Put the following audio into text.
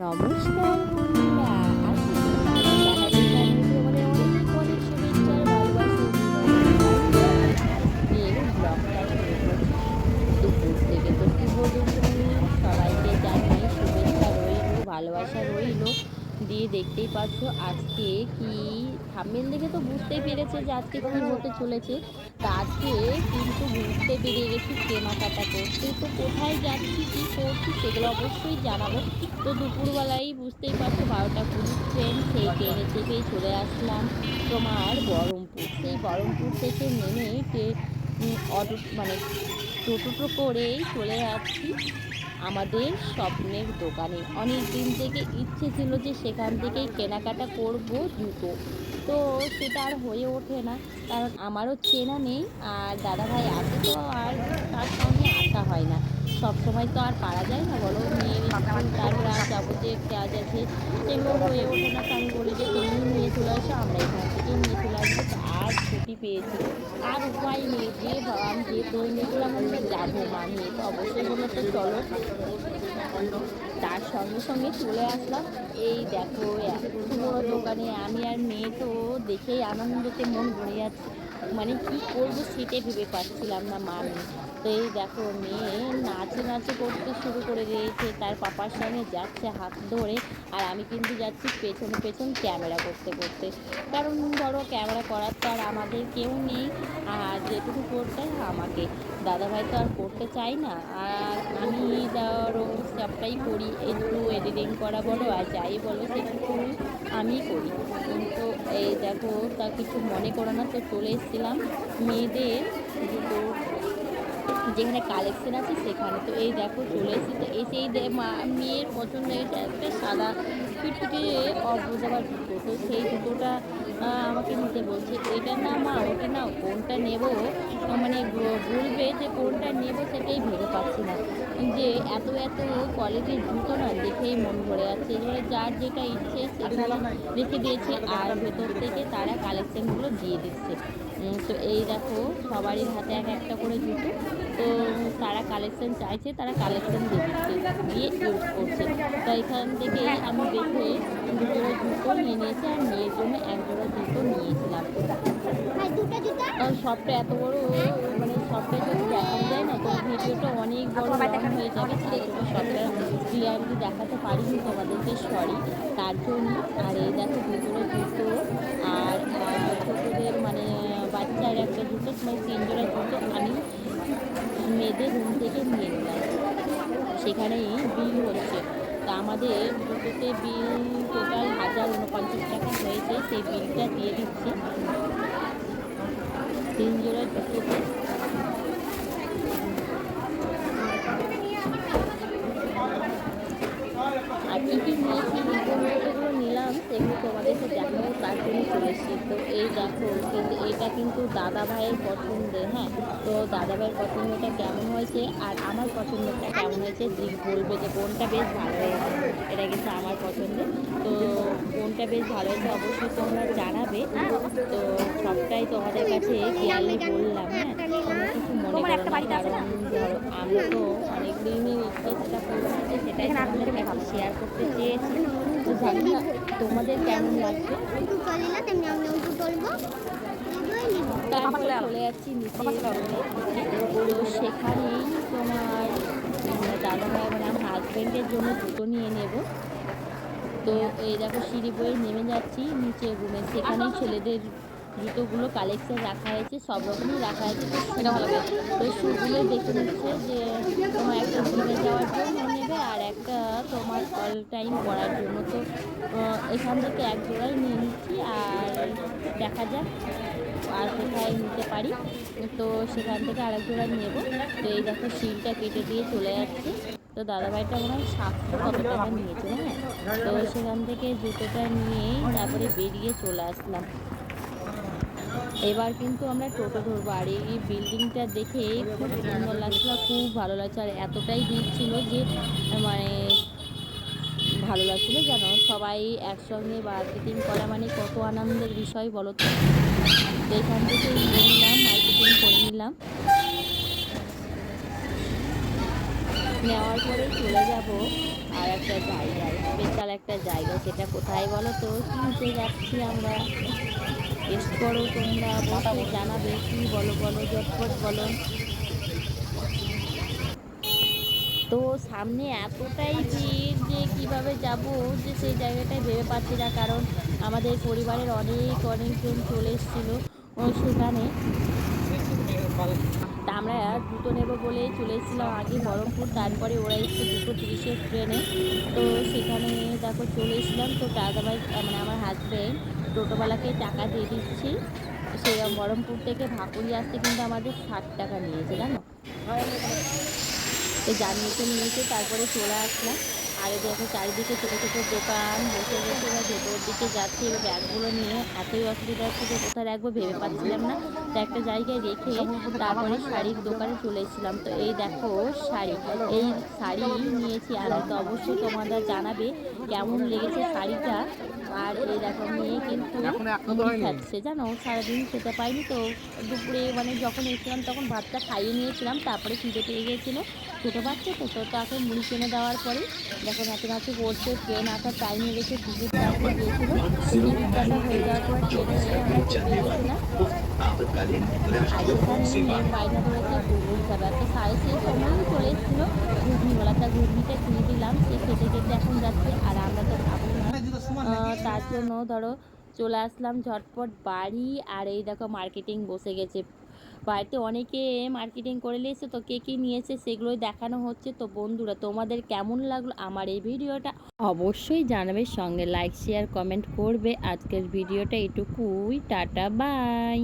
নমস্কার সবাইকে জানাই শুভেচ্ছা রইল ভালোবাসা রইল। দিয়ে দেখতেই পাচ্ছ আজকে কি থাম্বেল দেখে তো বুঝতেই পেরেছে যে আজকে কী হতে চলেছে। তা আজকে কিন্তু বুঝতে বেরিয়ে গেছি কেনাকাটা করতে। তো কোথায় যাচ্ছি, কী করছি সেগুলো অবশ্যই জানাব। তো দুপুরবেলায় বুঝতেই পারছ বারোটা কুড়ি ট্রেন সেই ট্রেনে থেকেই চলে আসলাম তোমার বহরমপুর। সেই বহরমপুর থেকে নেমে অটো মানে টোটো করেই চলে যাচ্ছি। আমাদের স্বপ্নের দোকানে। অনেক দিন থেকে ইচ্ছে ছিল যে সেখান থেকেই কেনাকাটা করব জুতো তো সেটা আর হয়ে ওঠে না, কারণ আমারও চেনা নেই আর দাদাভাই আছে তো আর তার সঙ্গে আসা হয় না। সব সময় তো আর পারা যায় না, বলো? স্কুল, তারপরে যাবতীয় কাজ আছে, সেগুলো হয়ে ওঠে না। তো আমি বলি যে তুমি নিয়ে চলে আসো আমরা এখান থেকে নিয়ে চলে আসব তো ছুটি পেয়েছি। আর উপায় নেই, যে আমি যে দৈনিকগুলো আমরা আমি যাব মানে অবশ্যই বলল তো চলো। তার সঙ্গে সঙ্গে চলে আসলাম। এই দেখো, এত বড় দোকানে আমি আর মেয়ে তো দেখেই আনন্দতে মন ভরে যাচ্ছে। মানে কি করব সেটাই ভেবে পাচ্ছিলাম না মা মেয়ে তো এই দেখো মেয়ে নাচে নাচে করতে শুরু করে দিয়েছে, তার পাপার সঙ্গে যাচ্ছে হাত ধরে আর আমি কিন্তু যাচ্ছি পেছনে পেছন ক্যামেরা করতে করতে। কারণ ধরো ক্যামেরা করার তো আর আমাদের কেউ নেই, আর যেটুকু করতে আমাকে। দাদাভাই তো আর করতে চাই না, আর আমি ধরো সবটাই করি একটু এডিটিং করা বলো আর যাই বলো সেটুকু আমি করি। কিন্তু এই দেখো, তা কিছু মনে করো না, তো চলে এসেছিলাম। মেয়েদের দুটো যেখানে কালেকশন আছে সেখানে। তো এই দেখো চলে এসেছি। তো এসেই দে- মা- মেয়ের পছন্দ এটা একটা সাদা ফিটফিটে অবুঝাবার জুতো তো সেই জুতোটা আমাকে নিতে বলছে এটা না মা ওটা না কোনটা নেব? মানে বলবে যে কোনটা নেব সেটাই ভেবে পাচ্ছি না। যে এত এত কোয়ালিটির জুতো না দেখেই মন ভরে যাচ্ছে। এবারে যার যেটা ইচ্ছে সেগুলো রেখে দিয়েছে। আর ভেতর থেকে তারা কালেকশানগুলো দিয়ে দিচ্ছে। তো এই দেখো সবারই হাতে এক একটা করে জুতো। তো তারা কালেকশন চাইছে তারা কালেকশন দিচ্ছে দিয়ে ইউজ করছে। তো এখান থেকে আমি দেখে দুজোড়া জুতো নিয়ে নিয়েছি আর মেয়ের জন্য এক জোড়া জুতো নিয়েছিলাম। কারণ সবটা এত বড় মানে সবটা যদি দেখানো যায় না তো ভিডিওটা অনেক বড় লং হয়ে যাবে জন্য সবটা ক্লিয়ারলি দেখাতে পারিনি তোমাদেরকে সরি তার জন্য। আর এই দেখো দুজোড়া জুতো আর আহ, ছোটোদের মানে বাচ্চার একটা জুতো মানে তিন জোড়া জুতো আমি মেয়েদের রুম থেকে নিয়ে নিলাম সেখানেই বিল হচ্ছে। তা আমাদের দুটোতে বিল টোটাল হাজার উনপঞ্চাশ টাকা হয়েছে, সেই বিলটা দিয়ে দিচ্ছে। তিন জোড়া দুটোতে আর কী কী সেগুলো তোমাদেরকে দেখাবো তার জন্য চলে তো এই দেখো, কিন্তু এটা কিন্তু দাদা ভাইয়ের পছন্দের হ্যাঁ? তো দাদা ভাইয়ের পছন্দটা কেমন হয়েছে আর আমার পছন্দটা কেমন হয়েছে? ঠিক বলবে যে কোনটা বেশ ভালো হয়েছে, এটা কিন্তু আমার পছন্দের তো কোনটা বেশ ভালো হয়েছে অবশ্যই তোমরা জানাবে। তো সবটাই তোমাদের কাছে ক্লিয়ারলি বললাম হ্যাঁ? মনে করো না? ধরো আমরা তো অনেক দিনই করছি সেটাই কাছে শেয়ার করতে চেয়েছি। তো জানি না তোমাদের কেমন লাগবে তারপরে চলে যাচ্ছি নিচে তো সেখানেই তোমার দাদা ভাই মানে আমার হাজব্যান্ডের জন্য জুতো নিয়ে নেব। তো এই দেখো সিঁড়ি বয়ে নেমে যাচ্ছি নিচে রুমে সেখানেই ছেলেদের জুতোগুলো কালেকশন রাখা হয়েছে, সব রকমই রাখা হয়েছে সেটা ভালো তো শুগুলো দেখে নিচ্ছে যে তোমার একটা জিমে যাওয়ার জন্য নেবে আর একটা তোমার অল টাইম করার জন্য। তো এখান থেকে এক জোড়াই নিয়ে নিচ্ছি আর দেখা যাক আর কোথায় নিতে পারি। তো সেখান থেকে আরেক জোড়া নেব। তো এই দেখো শিলটা কেটে দিয়ে চলে যাচ্ছে। তো দাদাভাইটা মনে হয় সাতশো কত টাকা নিয়েছিল হ্যাঁ? তো সেখান থেকে জুতোটা নিয়েই তারপরে বেরিয়ে চলে আসলাম। এবার কিন্তু আমরা টোটো ধরবো। আর এই বিল্ডিংটা দেখে খুব সুন্দর লাগছিল, খুব ভালো লাগছে। আর এতটাই ভিড় ছিল যে মানে ভালো লাগছিল জানো সবাই একসঙ্গে মার্কেটিং করা মানে কত আনন্দের বিষয় বলো তো? এখান থেকে নিলাম মার্কেটিং করে নিলাম। নেওয়ার পরে চলে যাব আর একটা জায়গায় বেশ জায়গা, সেটা কোথায় বলো তো? কিনতে যাচ্ছি আমরা। টেস্ট করো তোমরা, অবশ্যই জানাবে। কি বলো বলো, ঝটপট বলো। তো সামনে এতটাই ভিড় যে কীভাবে যাব যে সেই জায়গাটায় ভেবে পাচ্ছি না, কারণ আমাদের পরিবারের অনেক, অনেকজন চলে এসেছিল সেখানে। তা আমরা দুটো নেব বলে চলে এসেছিলাম আগে বহরমপুর, তারপরে ওরা এসছে দুটো তিরিশের ট্রেনে। তো সেখানে দেখো চলে এসেছিলাম। তো দাদাভাই মানে আমার হাজব্যান্ড টোটোওয়ালাকে টাকা দিয়ে দিচ্ছি। সে বহরমপুর থেকে ভাকুরি আসতে কিন্তু আমাদের ষাট টাকা নিয়েছে, জানো? তো জানিয়েছে নিয়েছে, তারপরে চলে আসলাম। আর দেখো চারিদিকে ছোটো ছোটো দোকান বসে বসে বা ভেতর দিকে যাচ্ছি এবার ব্যাগগুলো নিয়ে এতই অসুবিধা হচ্ছে যে কোথায় রাখব ভেবে পাচ্ছিলাম না। তো একটা জায়গায় রেখে তারপরে শাড়ির দোকানে চলে এসেছিলাম। তো এই দেখো শাড়ি এই শাড়ি নিয়েছি আর তো অবশ্যই তোমাদের জানাবে কেমন লেগেছে শাড়িটা। আর এই দেখো মেয়ে কিন্তু খাচ্ছে জানো? সারাদিন খেতে পাইনি তো। দুপুরে মানে যখন এসেছিলাম তখন ভাতটা খাইয়ে নিয়েছিলাম তারপরে খিদে পেয়ে গিয়েছিল ছোটো বাচ্চা তো তো তাকে মুড়ি কিনে দেওয়ার পরে দেখো নাচে করছে ট্রেন আসার টাইম লেগেছে টিকিট কাটতে গিয়েছিল। টিকিট কাটা হয়ে যাওয়ার পর ট্রেনে ঘুগনি খাবে একটা সাড়ে সেই সময়ই চলে এসেছিল ঘুগনিওয়ালা তা ঘুগনিটা কিনে দিলাম সে খেতে খেতে এখন যাচ্ছে আর আমরা তো খাব না। তার জন্য ধরো চলে আসলাম ঝটপট বাড়ি আর এই দেখো মার্কেটিং বসে গেছে। বাড়িতে অনেকে মার্কেটিং করে নিয়েছে, তো কে কী নিয়েছে সেগুলোই দেখানো হচ্ছে। তো বন্ধুরা, তোমাদের কেমন লাগল আমার এই ভিডিওটা? অবশ্যই জানাবে, সঙ্গে লাইক শেয়ার কমেন্ট করবে। আজকের ভিডিওটা এটুকুই। Tata bye